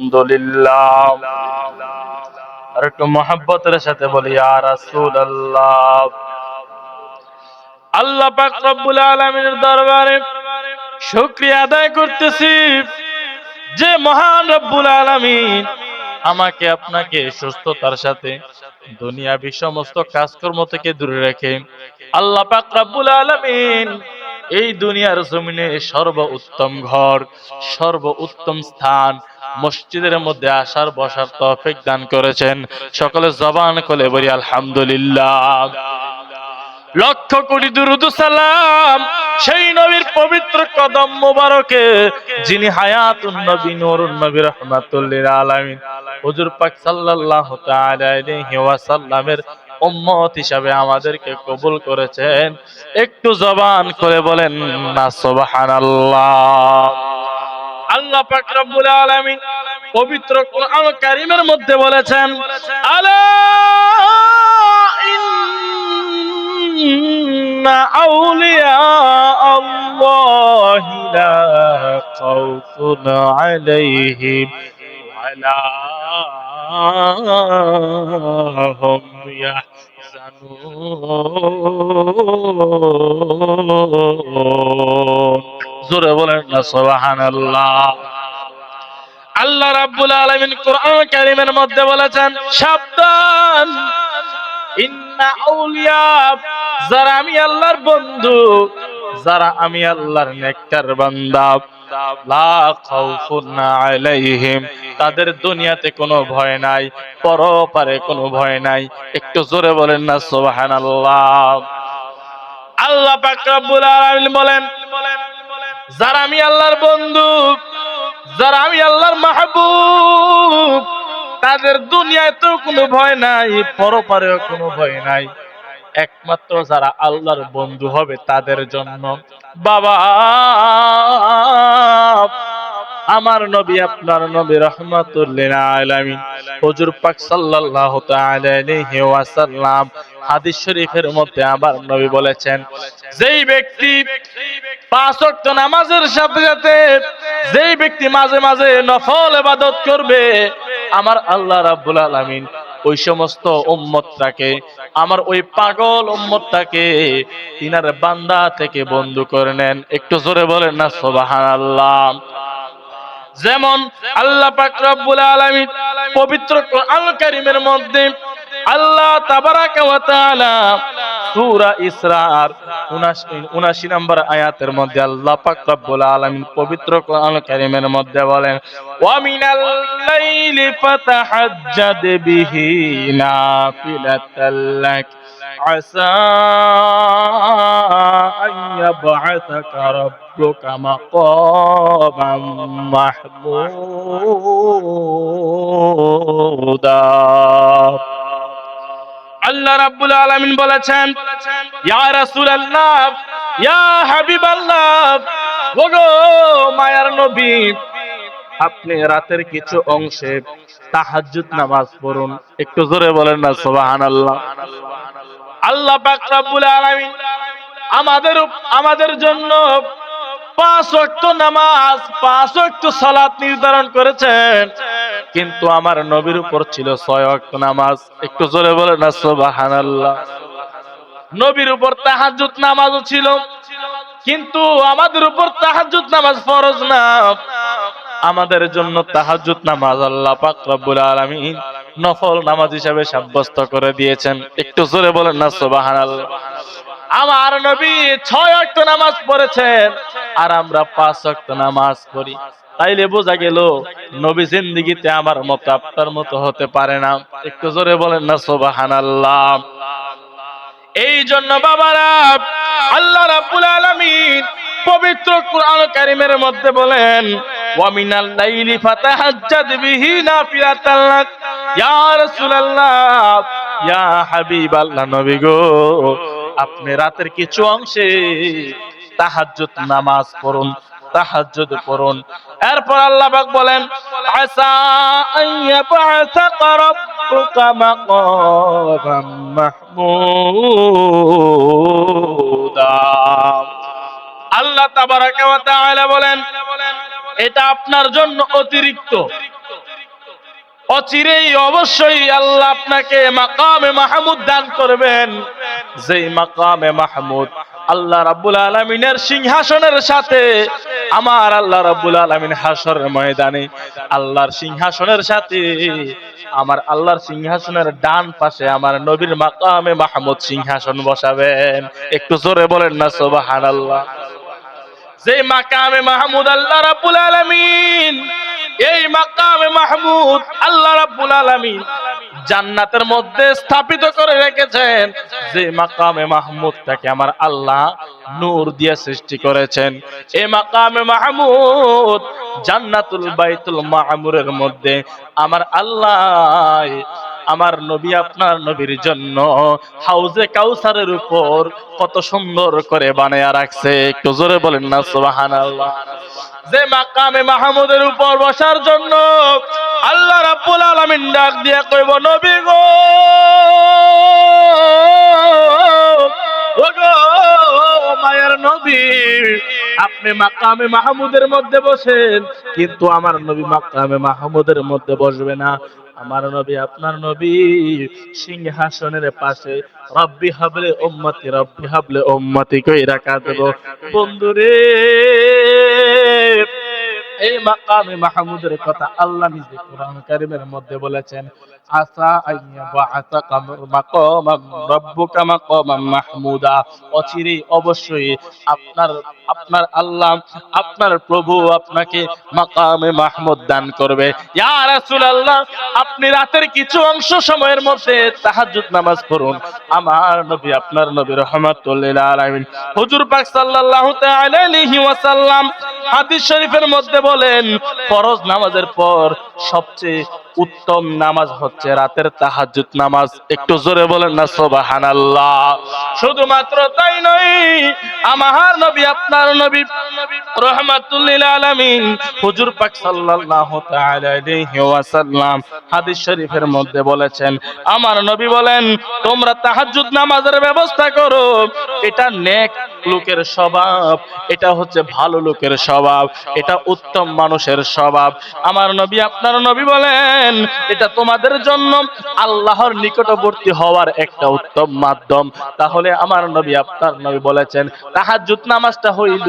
আলহামদুলিল্লাহ। আর একটু সাথে বলি আর রাসূলুল্লাহ। আল্লাহ পাক রব্বুল দরবারে শুকরিয়া আদায় করতেছি যে মহান রব্বুল আলামিন আমাকে, আপনাকে সুস্থতার সাথে দুনিয়াবি সমস্ত কাজকর্ম থেকে দূরে রেখে আল্লাহ পাক রব্বুল আলামিন এই দুনিয়ার জমিনে সর্ব উত্তম ঘর সর্ব উত্তম স্থান, মসজিদের মধ্যে আসার, বসার তৌফিক দান করেছেন। সকলে জবান খুলে বলি, আলহামদুলিল্লাহ। লক্ষ কোটি দুরুদ সালাম সেই নবীর পবিত্র কদম মোবারকে, যিনি হায়াতুন নবী, নূরুন নবী, রাহমাতুল আলামিন। হুজুর পাক সাল্লাল্লাহু তাআলা আলাইহি ওয়াসাল্লামের উম্মত হিসাবে আমাদেরকে কবুল করেছেন। একটু জবান করে বলেন, না, সুবহানাল্লাহ। আল্লাহ পাক রব্বুল আলামিন পবিত্র কোরআন কারীমের মধ্যে বলেছেন, আলা ইন্না আউলিয়া আল্লাহি লা খাউফুন আলাইহিম। ইয়াহজানুন জোরে বলেন না, সুবহানাল্লাহ। আল্লাহ রাব্বুল আলামিন কোরআন কারীমের মধ্যে বলেছেন, সাবধান। ইন্না আউলিয়া, যারা আমি আল্লাহর বন্ধু, যারা আমি আল্লাহর নেককার বান্দা। তাদের দুনিয়াতে কোনো ভয় নাই, পরপারে কোনো ভয় নাই। একটু জোরে বলেন না, সুবহানাল্লাহ। আল্লাহ পাক রব্বুল বলেন, যারা আমি আল্লাহর বন্ধু, যারা আমি আল্লাহর মাহবুব, তাদের দুনিয়াতেও কোনো ভয় নাই, পরপারেও কোনো ভয় নাই। একমাত্র যারা আল্লাহর বন্ধু হবে তাদের জন্য। বাবা, আমার নবী, আপনার নবী, রহমাতুল্লিল পাক হাদিস শরীফের মধ্যে নবী বলেছেন, যেই ব্যক্তি পাঁচ নামাজের সাথে সাথে যেই ব্যক্তি মাঝে মাঝে নফল ইবাদত করবে, আমার আল্লাহ রাব্বুল আলামিন ওই সমস্ত উম্মতটাকে, আমার ওই পাগল উম্মতটাকে তিনার বান্দা থেকে বন্ধু করে নেন। একটু জোরে বলেন না, সুবহানাল্লাহ। যেমন আল্লাহ পাক রব্বুল আলামিন পবিত্র কোরআন কারীমের মধ্যে আল্লাহ তাবারাকা ওয়া তাআলা সূরা ইসরার 79 নম্বর আয়াতের মধ্যে আল্লাহ পাক রব্বুল আলামিন পবিত্র কোরআন কারীমের মধ্যে বলেন ওয়া মিনাল লাইলি ফাতাহাজ্জাদ বিহি নাফিলাতাল লাক عسى أن يبعثك ربك مقاما محمودا আল্লাহ রাব্বুল আলামিন বলেছেন, ইয়া রাসূলুল্লাহ, ইয়া হাবিবাল্লাহ, ওগো মায়ার নবী, আপনি রাতের কিছু অংশে তাহাজ্জুদ নামাজ পড়ুন। একটু জোরে বলেন না, সুবহানাল্লাহ। আল্লাহ পাক রব্বুল আলামিন আমাদের আমাদের জন্য পাঁচ ওয়াক্ত নামাজ, পাঁচ ওয়াক্ত সালাত নির্ধারণ করেছেন। কিন্তু আমার নবীর উপর ছিল ছয় ওয়াক্ত নামাজ। একটু জোরে বলে না, সুবহানাল্লাহ। নবীর উপর তাহাজ্জুদ নামাজও ছিল। কিন্তু আমাদের উপর তাহাজ্জুদ নামাজ ফরজ না। আমাদের জন্য তাহাজ্জুদ নামাজ আল্লাহ পাক আলামিন নফল নামাজ হিসাবে সাব্যস্ত করে দিয়েছেন। একটু জোরে বলেন না, সুবহানাল্লাহ। আমার নবী ছয় ওয়াক্ত নামাজ পড়েছেন আর আমরা পাঁচ ওয়াক্ত নামাজ পড়ি। তাইলে বোঝা গেল, নবী জিন্দিগিতে আমার মতো আপনার মতো হতে পারে না। একটু জোরে বলেন না, সুবহানাল্লাহ। এই জন্য বাবারা, আল্লাহ রাব্বুল আলামিন পবিত্র কোরআন কারীমের মধ্যে বলেন, ওয়া মিনাল লাইলি ফাতাহাজ্জাদ বিহি নাফিলাতাল লাক। ইয়া রাসূলুল্লাহ, ইয়া হাবিবাল্লাহ নবী গো, আপনি রাতের কিছু অংশে তাহাজ্জুদ নামাজ পড়ুন। তাহাজ্জুদ পড়ুন এরপর আল্লাহ পাক বলেন আসা আইয়াবাসাকা রাব্বুকা মাকামান মাহমুদা। আল্লাহ তাবারাকা ওয়া তাআলা বলেন, এটা আপনার জন্য অতিরিক্ত। অচিরেই অবশ্যই আল্লাহ আপনাকে মাকামে মাহমুদ দান করবেন। যেই মাকামে মাহমুদ আল্লাহ রাব্বুল আলামিনের সিংহাসনের সাথে, আমার আল্লাহ রাব্বুল আলামিন হাসরের ময়দানে আল্লাহর সিংহাসনের সাথে, আমার আল্লাহর সিংহাসনের ডান পাশে আমার নবীর মাকামে মাহমুদ সিংহাসন বসাবেন। একটু জোরে বলেন না, সুবহানাল্লাহ। যে মাকামে মাহমুদ আল্লাহ রাব্বুল আলামিন এই মাকামে মাহমুদ আল্লাহ রাব্বুল আলামিন জান্নাতের মধ্যে স্থাপিত করে রেখেছেন। যে মাকামে মাহমুদটাকে আমার আল্লাহ নূর দিয়ে সৃষ্টি করেছেন। এই মাকামে মাহমুদ জান্নাতুল বাইতুল মামুরের মধ্যে আমার আল্লাহ আমার নবী আপনার নবীর জন্য হাউজে কাউসারের উপর কত সুন্দর করে বানায়া রাখছে। একটু জোরে বলেন না, সুবহানাল্লাহ। যে মাকামে মাহমুদের উপর বসার জন্য আল্লাহ রাব্বুল আলামিন ডাক দিয়ে কইব, নবী গো মায়ের নবী, আপনি মাকামে মাহমুদের মধ্যে বসেন, কিন্তু আমার নবী মাকামে মাহমুদের মধ্যে বসবে না। আমার নবী, আপনার নবী সিংহাসনের পাশে রব্বি হাবলে উম্মতি, রব্বি হাবলে উম্মতি কই রাখা দেব বন্ধুরে, এই মাকামে মাহমুদের কথা আল্লাহ নিজে কোরআন কারিমের মধ্যে বলেছেন আপনার প্রভু আপনাকে মাকামে মাহমুদ দান করবে। আপনি রাতের কিছু অংশ সময়ের মধ্যে তাহাজ্জুদ নামাজ পড়ুন। আমার নবী, আপনার নবী রহমাতুল হুজুর পাক হাদিস শরীফের মধ্যে বলেন, ফরজ নামাজের পর সবচেয়ে উত্তম নামাজ হচ্ছে রাতের তাহাজ্জুদ নামাজ। একটু জোরে বলেন না, সুবহানাল্লাহ। শুধুমাত্র তাই নয়, আমার নবী, আপনার নবী আমার নবী বলেন, তোমরা তাহাজ্জুদ নামাজের ব্যবস্থা করো, এটা নেক লোকের স্বভাব, এটা হচ্ছে ভালো লোকের স্বভাব, এটা উত্তম মানুষের স্বভাব। আমার নবী, আপনার নবী বলেন, এটা তোমাদের জন্য আল্লাহর নিকটবর্তী হওয়ার একটা উত্তম মাধ্যম। তাহলে আমার নবী, আপনার নবী বলেছেন, তাহাজ্জুদ নামাজটা হইল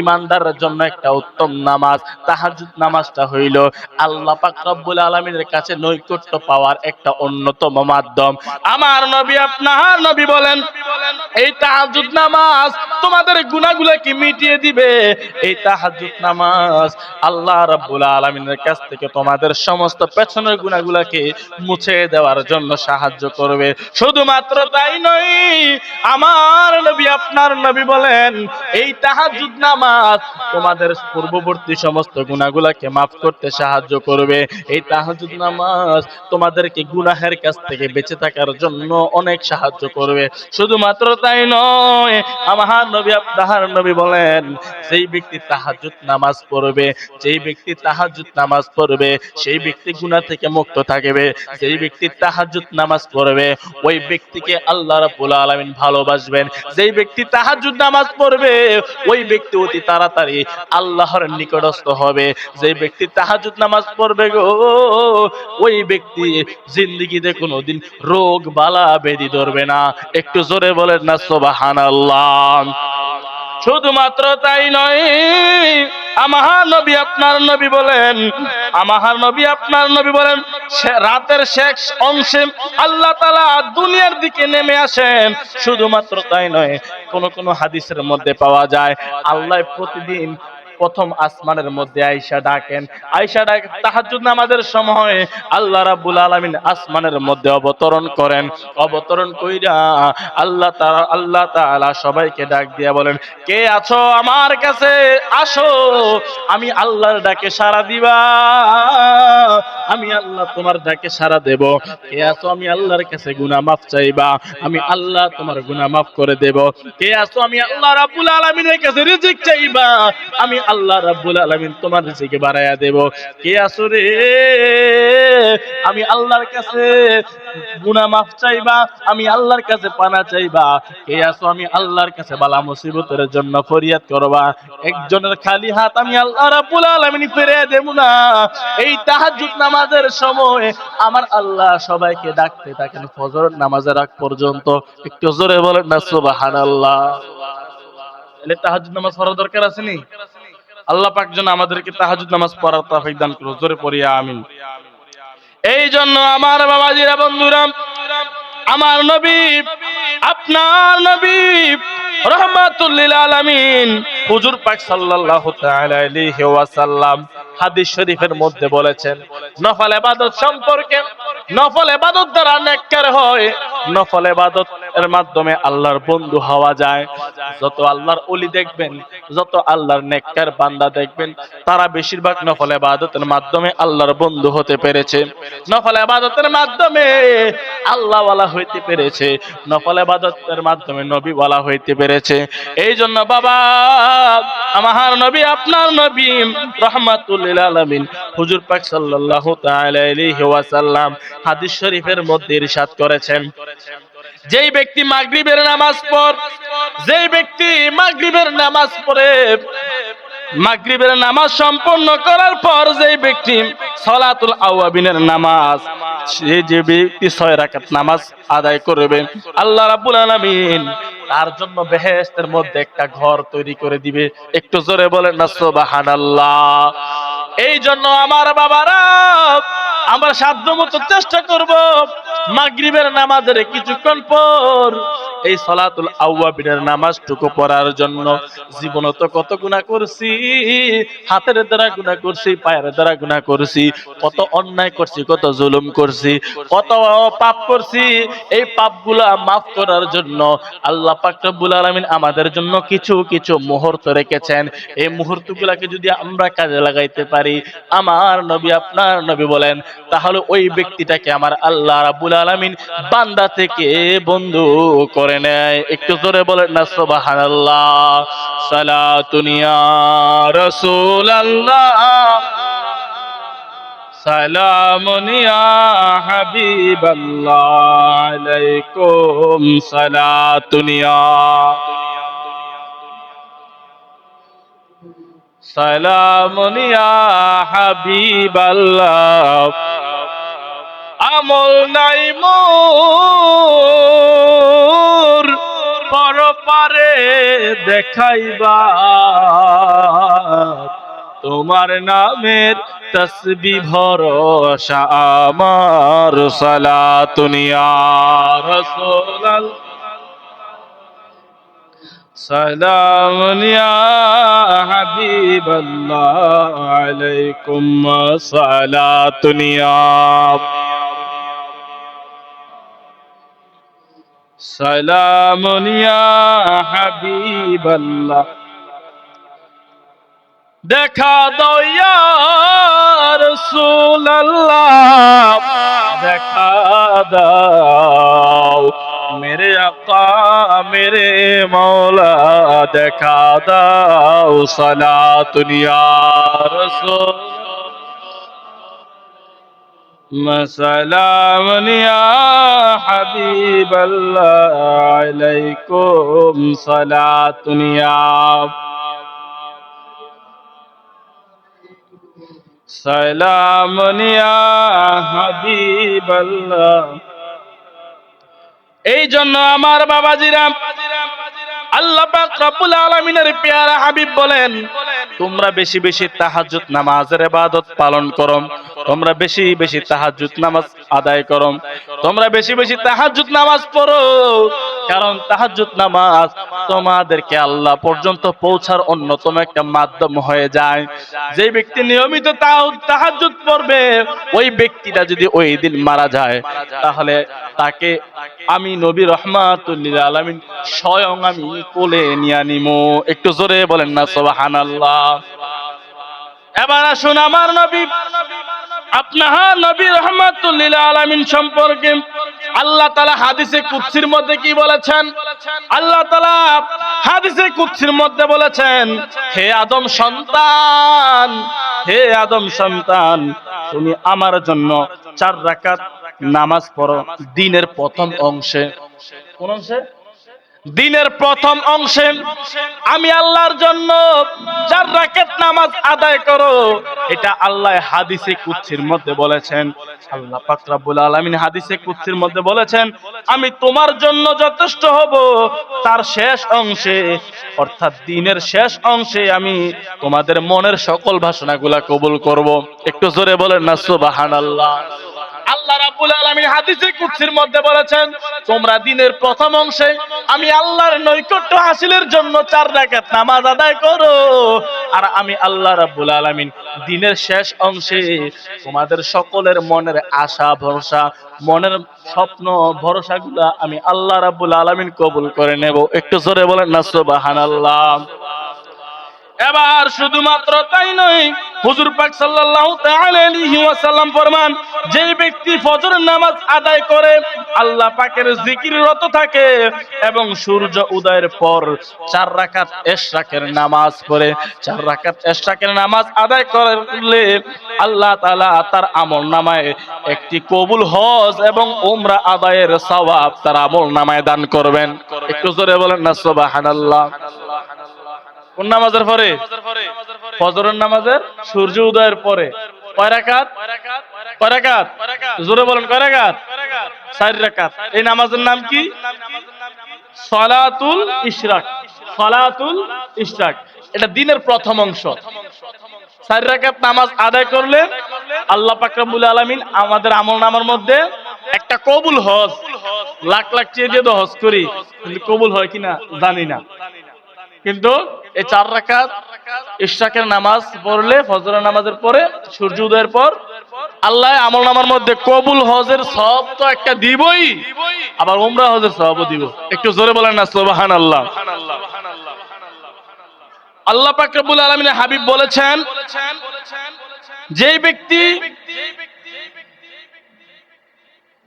ইমানদারের জন্য একটা উত্তম নামাজ। তাহাজ্জুদ নামাজটা হইল আল্লাহ পাক রব্বুল আলামিনের কাছে নৈকট্য পাওয়ার একটা অন্যতম মাধ্যম। আমার নবী, আপনার নবী বলেন, এই তাহাজ্জুদ নামাজ তোমাদের গুনাহগুলোকে মিটিয়ে দিবে? এই তাহাজ্জুদ নামাজ আল্লাহ রাব্বুল আলামিনের কাছ থেকে তোমাদের সমস্ত পেছনের গুনাহগুলোকে মুছে দেওয়ার জন্য সাহায্য করবে। শুধুমাত্র তাই নয়, আমার নবী আপনার নবী বলেন, এই তাহাজ্জুদ নামাজ তোমাদের পূর্ববর্তী সমস্ত গুনাহগুলোকে মাফ করতে সাহায্য করবে। এই তাহাজ্জুদ নামাজ তোমাদেরকে গুনাহের কাছ থেকে বেঁচে থাকার জন্য অনেক সাহায্য করবে। শুধুমাত্র তাই নয় আমার নবী আপনার নবী বলেন, যেই ব্যক্তি তাহাজ্জুদ নামাজ পড়বে, যেই ব্যক্তি তাহাজ্জুদ নামাজ পড়বে, সেই ব্যক্তি গুনাহ থেকে মুক্ত থাকবে। যেই ব্যক্তি তাহাজ্জুদ নামাজ পড়বে, ওই ব্যক্তিকে আল্লাহ রাব্বুল আলামিন ভালোবাসবেন। যেই ব্যক্তি তাহাজ্জুদ নামাজ পড়বে, ওই ব্যক্তি অতি তাড়াতাড়ি আল্লাহর নিকটস্থ হবে। যেই ব্যক্তি তাহাজ্জুদ নামাজ পড়বে গো, ওই ব্যক্তি জিন্দেগিতে কোনোদিন রোগ বালা বেদি ধরবে না। একটু জোরে বলেন না, সুবহানাল্লাহ। শুধুমাত্র তাই নয় আমার নবী আপনার নবী বলেন আমার নবী আপনার নবী বলেন রাতের শেষ অংশে আল্লাহ তালা দুনিয়ার দিকে নেমে আসেন। শুধুমাত্র তাই নয়, কোন কোন হাদিসের মধ্যে পাওয়া যায়, আল্লাহ প্রতিদিন প্রথম আসমানের মধ্যে আয়সা ডাকেন। আয়সা ডাক, তাহাজ্জুদ নামাজের সময় আল্লাহ রাব্বুল আলামিন আসমানের মধ্যে অবতরণ করেন। অবতরণ কইরা আল্লাহ তাআলা আল্লাহ তাআলা সবাইকে ডাক দিয়া বলেন, কে আছো আমার কাছে? আসো। আমি আল্লাহর ডাকে সাড়া দিবা। আমি আল্লাহ তোমার ডাকে সাড়া দেব। কে আছো আমি আল্লাহর কাছে গুনাহ মাফ চাইবা। আমি আল্লাহ তোমার গুনাহ মাফ করে দেব। কে আছো আমি আল্লাহ রাব্বুল আলামিনের কাছে রিজিক চাইবা। আমি আল্লাহ রাব্বুল আলামিন তোমার রিজিকে বাড়ায়া দেব। কে আছো রে? আমি আল্লাহর কাছে গুনাহ মাফ চাইবা, আমি আল্লাহর কাছে পানা চাইবা। কে আসো আমি আল্লাহর কাছে বালা মুসিবতের জন্য ফরিয়াদ করবা। একজনের খালি হাত আমি আল্লাহ রাব্বুল আলামিন ফিরে দেব না। এই তাহাজ্জুদ নামাজের সময় আমার আল্লাহ সবাইকে ডাকতে থাকেন ফজর নামাজের আগ পর্যন্ত। একটু জোরে বলেন না, সুবহানাল্লাহ। তাহলে তাহাজ্জুদ নামাজ পড়ার দরকার আছে নি? আল্লাহ পাক যেন আমাদেরকে তাহাজুদ নামাজ পড়ার তৌফিক দান করুন জোরে পড়ি, আমিন। এই জন্য আমার বাবাজিরা, বন্ধুরা, আমার নবী, আপনার নবী রহমাতুল্লিল আলামিন হুজুর পাক সাল্লাল্লাহু তাআলা আলাইহি ওয়াসাল্লাম হাদিস শরীফের মধ্যে বলেছেন, নফল ইবাদত সম্পর্কে, নফল ইবাদত দ্বারা নেককার হয়, নফল ইবাদত এর মাধ্যমে আল্লাহর বন্ধু হওয়া যায়। যত আল্লাহর ওলি দেখবেন, যত আল্লাহর নেককার বান্দা দেখবেন, তারা বেশিরভাগ নফল ইবাদতের মাধ্যমে আল্লাহর বন্ধু হতে পেরেছে। নফল ইবাদতের মাধ্যমে আল্লাহ ওয়ালা হইতে পেরেছে, নফল ইবাদতের মাধ্যমে নবী ওয়ালা হইতে পেরেছে। এই জন্য বাবা, আমার নবী, আপনার নবী, রহমাতুল আলামিন হুজুর পাক সাল্লাল্লাহু তাআলা আলাইহি ওয়াসাল্লাম হাদিস শরীফের মধ্যে ইরশাদ করেছেন। যেই ব্যক্তি মাগরিবের নামাজ পড়, যেই ব্যক্তি মাগরিবের নামাজ পড়ে, মাগরিবের নামাজ সম্পন্ন করার পর যেই ব্যক্তি আওয়াবিনের নামাজ, সে যে ব্যক্তি ছয় রাকাত নামাজ আদায় করবে, আল্লাহ রাব্বুল আলামিন তার জন্য বেহেশতের মধ্যে একটা ঘর তৈরি করে দিবে। একটু জোরে বলেন না, সুবহানাল্লাহ। এই জন্য আমার বাবারা আমরা সাধ্য মতো চেষ্টা করব মাগরিবের নামাজের কিছুক্ষণ পর এই সলাতুল আউয়াবিনের নামাজটুকু পড়ার জন্য জীবনে তো কত গুনাহ করছি, হাতের দ্বারা গুনাহ করছি, পায়ের দ্বারা গুনাহ করছি, কত অন্যায় করছি, কত জুলুম করছি, কত পাপ করছি, এই পাপগুলা মাফ করার জন্য আল্লাহ পাক রব্বুল আলামিন আমাদের জন্য কিছু কিছু মুহূর্ত রেখেছেন। এই মুহূর্তগুলাকে যদি আমরা কাজে লাগাইতে পারি, আমার নবী, আপনার নবী বলেন তাহলে ওই ব্যক্তিটাকে আমার আল্লাহ রাব্বুল আলামিন বান্দা থেকে বন্ধু করে নেয়। একটু জোরে বলেন না, সুবহানাল্লাহ। সালাতুন ইয়া রাসূলুল্লাহ। সালামুন ইয়া হাবিবাল্লাহ। আলাইকুম সালাতুন ইয়া সালামুন ইয়া আমল নাই মোর পর পারে দেখাইবা তোমার নামের তসবি ভরসা আমার। সালাতুনিয়া রসোলাল سلام يا حبيب الله عليكم صلاة يا سلام يا حبيب الله দেখা দাও ইয়া রাসূলুল্লাহ দেখা দাও মেরে আকা মেরে মৌলা দেখা দাও সালাতুন ইয়া রাসূল سلام يا حبيب الله عليكم صلاة يا سلام يا حبيب الله এই জন্য আমার বাবাজিরাম আল্লাহ রব্বুল আলামিনের পেয়ারা হাবিব বলেন, তোমরা বেশি বেশি তাহাজ্জুদ নামাজের ইবাদত পালন করো। তোমরা বেশি বেশি তাহাজ্জুদ নামাজ আদায় করো তোমরা বেশি বেশি তাহাজ্জুদ নামাজ পড়ো। কারণ তাহাজ্জুদ নামাজ তোমাদেরকে আল্লাহ পর্যন্ত পৌঁছার অন্যতম একটা মাধ্যম হয়ে যায়। যে ব্যক্তি নিয়মিত তাহাজ্জুদ পড়বে, ওই ব্যক্তিটা যদি ওই দিন মারা যায়, তাহলে তাকে আমি নবী রহমাতুল্লিল আলামিন স্বয়ং আমি কোলে নিয়ে নিমো। একটু জোরে বলেন না, সুবহানাল্লাহ। এবার আসুন আমার নবী। আপনার নবী রহমাতুল্লিল আলামিন সম্পর্কে। আল্লাহ তাআলা হাদিসে কুদসির মধ্যে কি বলেছেন? আল্লাহ তাআলা হাদিসে কুদসির মধ্যে বলেছেন, হে আদম সন্তান, হে আদম সন্তান, তুমি আমার জন্য চার রাকাত নামাজ পড়ো দিনের প্রথম অংশে। কোন অংশে? দিনের প্রথম অংশে আমি আল্লাহর জন্য চার রাকাত নামাজ আদায় করো, এটা আল্লাহ হাদিসে কুচ্ছির মধ্যে বলেছেন। আল্লাহ পাক রব্বুল আলামিন হাদিসে কুচ্ছির মধ্যে বলেছেন, আমি তোমার জন্য যথেষ্ট হব, তার শেষ অংশে, অর্থাৎ দিনের শেষ অংশে আমি তোমাদের মনের সকল ভাষণাগুলা কবুল করব। একটু জোরে বলেন না, সুবহানাল্লাহ। আল্লাহ রাব্বুল আলামিন হাদিসে কুদসির মধ্যে বলেছেন, তোমরা দিনের প্রথম অংশে আমি আল্লাহর নৈকট্য হাসিলের জন্য চার রাকাত নামাজ আদায় করো, আর আমি আল্লাহ রাব্বুল আলামিন দিনের শেষ অংশে তোমাদের সকলের মনের আশা, ভরসা, মনের স্বপ্ন, ভরসাগুলা আমি আল্লাহ রাব্বুল আলামিন কবুল করে নেব। একটু জোরে বলেন না, সুবহানাল্লাহ। এবার শুধুমাত্র তাই নয় হুজুর পাক সাল্লাল্লাহু তাআলা আলাইহি ওয়াসাল্লাম ফরমান, যে ব্যক্তি ফজরের নামাজ আদায় করে, আল্লাহ পাকের জিকিররত থাকে এবং সূর্য উদয়ের পর চার রাকাত ইশরাকের নামাজ পড়ে। চার রাকাত ইশরাকের নামাজ আদায় করলে আল্লাহ তাআলা তার আমল নামায় একটি কবুল হজ এবং উমরা আদায়ের সওয়াব তার আমল নামায় দান করবেন। একটু জোরে বলেন না, সুবহানাল্লাহ। কোন নামাজের পরে? ফজরের নামাজের সূর্য উদয়ের পরে। জোরে বলেন, কয় রাকাত? চার এই নামাজের নাম কি? সলাতুল ইশরাক। সলাতুল ইশরাক। এটা দিনের প্রথম অংশ। চার নামাজ আদায় করলে আল্লাহ পাক রব্বুল আলামিন আমাদের আমল নামার মধ্যে একটা কবুল হজ, লাখ লাখ চেয়ে দিয়ে তো হজ করি। কবুল হয় কিনা জানি না। কিন্তু এই চার রাকাত ইশরাকের নামাজ পড়লে, ফজরের নামাজের পরে, সূর্য উদয়ের পর, আল্লাহ আমল নামার মধ্যে কবুল হজের সব তো একটা দিবই। আবার উমরা হজের সবও দিব। একটু জোরে বলেন না সুবহান আল্লাহ আল্লাহ পাক রব্বুল আলামিনের হাবিব বলেছেন, যেই ব্যক্তি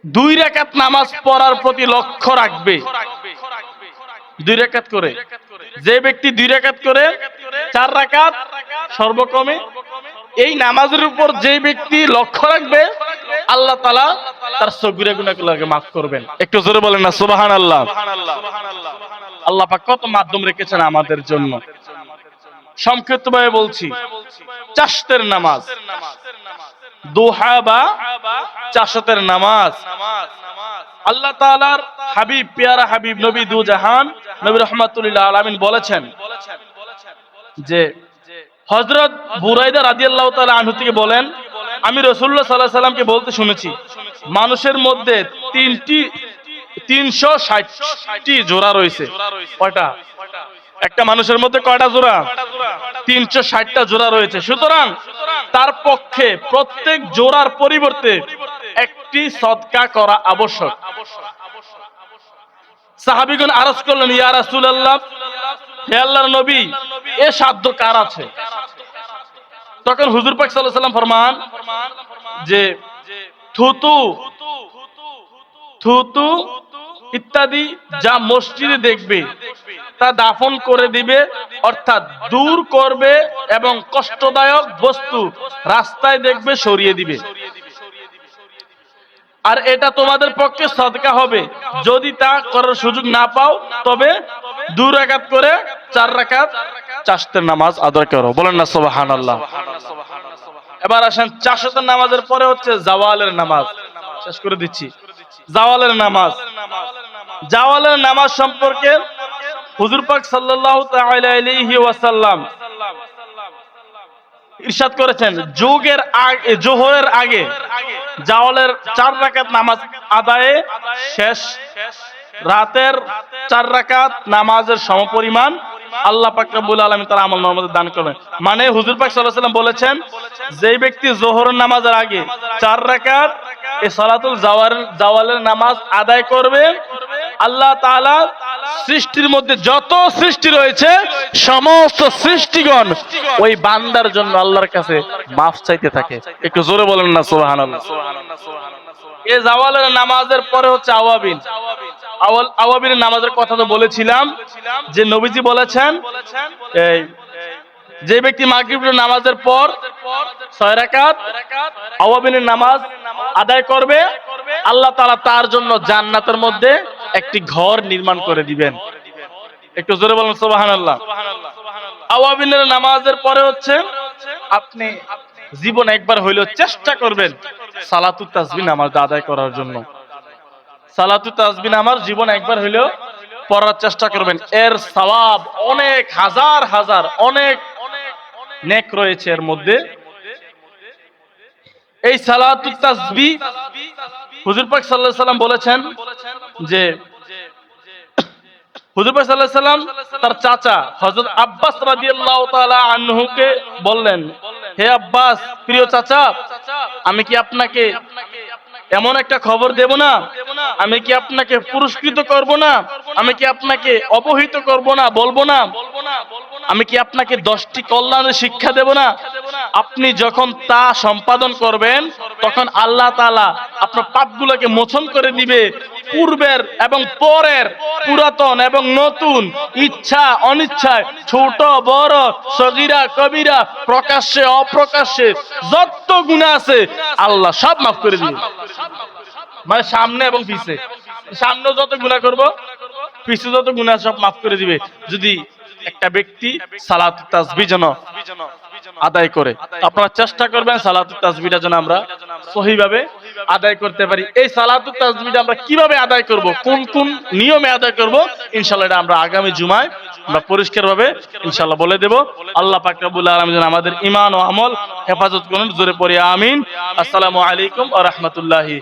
দুই রাকাত নামাজ পড়ার প্রতি লক্ষ্য রাখবে দুই রাকাত করে। যে ব্যক্তি দুই রাকাত করে, চার রাকাত সর্বক্রমে। এই নামাজের উপর যে ব্যক্তি লক্ষ্য রাখবে, আল্লাহ তালা তার সগিরা গুনাগুলোকে মাফ করবেন। একটু জোরে বলেন না সুবাহান আল্লাহ আল্লাহ পাক কত মাধ্যম রেখেছেন আমাদের জন্য। সংক্ষিপ্ত ভাবে বলছি চাষতের নামাজ। দোহা বা চাষতের নামাজ। আল্লাহ তাআলার হাবিব, পেয়ারা হাবিব নবী দু জাহান, নবী রহমাতুল্লাহ আলামিন বলেছেন যে হযরত বুরাইদা রাদিয়াল্লাহু তাআলা আনহু থেকে বলেন, আমি রাসূলুল্লাহ আলাইহি সাল্লামকে বলতে শুনেছি, মানুষের মধ্যে তিনটি, তিনশো ষাটটি জোড়া রয়েছে। কয়টা? একটা মানুষের মধ্যে কয়টা জোড়া? তিনশো ষাটটা জোড়া রয়েছে। সুতরাং তার পক্ষে প্রত্যেক জোড়ার পরিবর্তে একটি সদকা করা আবশ্যক। সাহাবিগণ আরজ করলেন, ইয়া রাসূলুল্লাহ, হে আল্লাহর নবী, এ সাধ্য কার আছে? তখন হুজুর পাক আলাইহি সাল্লাম ফরমান যে থুতু থুতু ইত্যাদি যা মসজিদে দেখবে, তা দাফন করে দিবে, অর্থাৎ দূর করবে এবং কষ্টদায়ক বস্তু রাস্তায় দেখবে, সরিয়ে দিবে। আর এটা তোমাদের পক্ষে সদকা হবে। যদি তা করার সুযোগ না পাও, তবে দু রাকাত করে চার রাকাত চাষতের নামাজ আদায় করো। বলেন না সুবহান আল্লাহ এবার আসেন চাষতের নামাজের পরে হচ্ছে জাওয়ালের নামাজ। শেষ করে দিচ্ছি। জাওয়ালের নামাজ। জাওয়ালের নামাজ সম্পর্কে হুজুর পাক সাল্লাল্লাহু তাআলা আলাইহি ওয়াসাল্লাম ইরশাদ করেছেন, যোগের আগে, জোহরের আগে। জাওয়ালের চার রাকাত নামাজ আদায়ে শেষ রাতের চার রাকাত নামাজের সমপরিমাণ আল্লাহ পাক রব্বুল আলামিন তার আমল নামাজে দান করবেন। মানে হুজুর পাক সাল্লাল্লাহু আলাইহি বলেছেন, যেই ব্যক্তি যোহরের নামাজের আগে চার রাকাত এই সালাতুল জাওয়ার জাওয়ালের নামাজ আদায় করবে আল্লাহ তালা সৃষ্টির মধ্যে যত সৃষ্টি রয়েছে, সমস্ত সৃষ্টিগণ ওই বান্দার জন্য আল্লাহর কাছে মাফ চাইতে থাকে। একটু জোরে বলেন না সোহান এ জাওয়ালের নামাজের পরে হচ্ছে আওয়াবিন। আওয়াবিনের নামাজের কথা তো বলেছিলাম যে নবীজি বলেছেন, এই যে ব্যক্তি মাগরিবের নামাজের পর ছয় রাকাত আওয়াবিনের নামাজ আদায় করবে, আল্লাহ তাআলা তার জন্য জান্নাতের মধ্যে একটি ঘর নির্মাণ করে দিবেন। একটু জোরে বলুন, সুবহানাল্লাহ। আওয়াবিনের নামাজের পরে হচ্ছে আপনি জীবন একবার হইলেও চেষ্টা করবেন সালাতু তাসবিহ নামাজ আদায় করার জন্য। সালাতু তাসবিহ নামাজ জীবন একবার হইলেও পড়ার চেষ্টা করবেন। এর সওয়াব অনেক, হাজার হাজার, অনেক নেক রয়েছে এর মধ্যে। এই সালাতু তাসবিহ হুজুর পাক সাল্লাল্লাহু সাল্লাম বলেছেন যে, হুজুর পাক সাল্লাল্লাহু তার চাচা হযরত আব্বাস রাদিয়াল্লাহু তাআলা আনহুকে বললেন, হে আব্বাস, প্রিয় চাচা, আমি কি আপনাকে এমন একটা খবর দেব না আমি কি আপনাকে পুরস্কৃত করব না? আমি কি আপনাকে অবহিত করব না? বলব না। আমি কি আপনাকে দশটি কল্যাণের শিক্ষা দেব না? আপনি যখন তা সম্পাদন করবেন, তখন আল্লাহ তাআলা আপনার পাপগুলোকে মোচন করে দিবে। পূর্বের এবং পরের, পুরাতন এবং নতুন, ইচ্ছা, অনিচ্ছায়, ছোট, বড়, সগিরা, কবিরা, প্রকাশ্যে, অপ্রকাশ্যে, যত গুণা আছে, আল্লাহ সব মাফ করে দিবে। মানে সামনে এবং পিছে। সামনে যত গুণা করব পিছে যত গুণা সব মাফ করে দিবে। যদি একটা ব্যক্তি সালাত তাসবি যেন আদায় করে আপনারা চেষ্টা করবেন সালাতুত তাসবিটা যেন আমরা সহিভাবে আদায় করতে পারি। এই সালাতুত তাসবিটা আমরা কীভাবে আদায় করব, কোন কোন নিয়মে আদায় করব, ইনশাআল্লাহ এটা আমরা আগামী জুমায় আমরা পরিষ্কারভাবে ইনশাআল্লাহ বলে দেব। আল্লাহ পাক রব্বুল আলামিন যেন আমাদের ঈমান ও আমল হেফাজত করুন, জোরে পড়ি আমিন। আসসালামু আলাইকুম ওয়া রাহমাতুল্লাহি।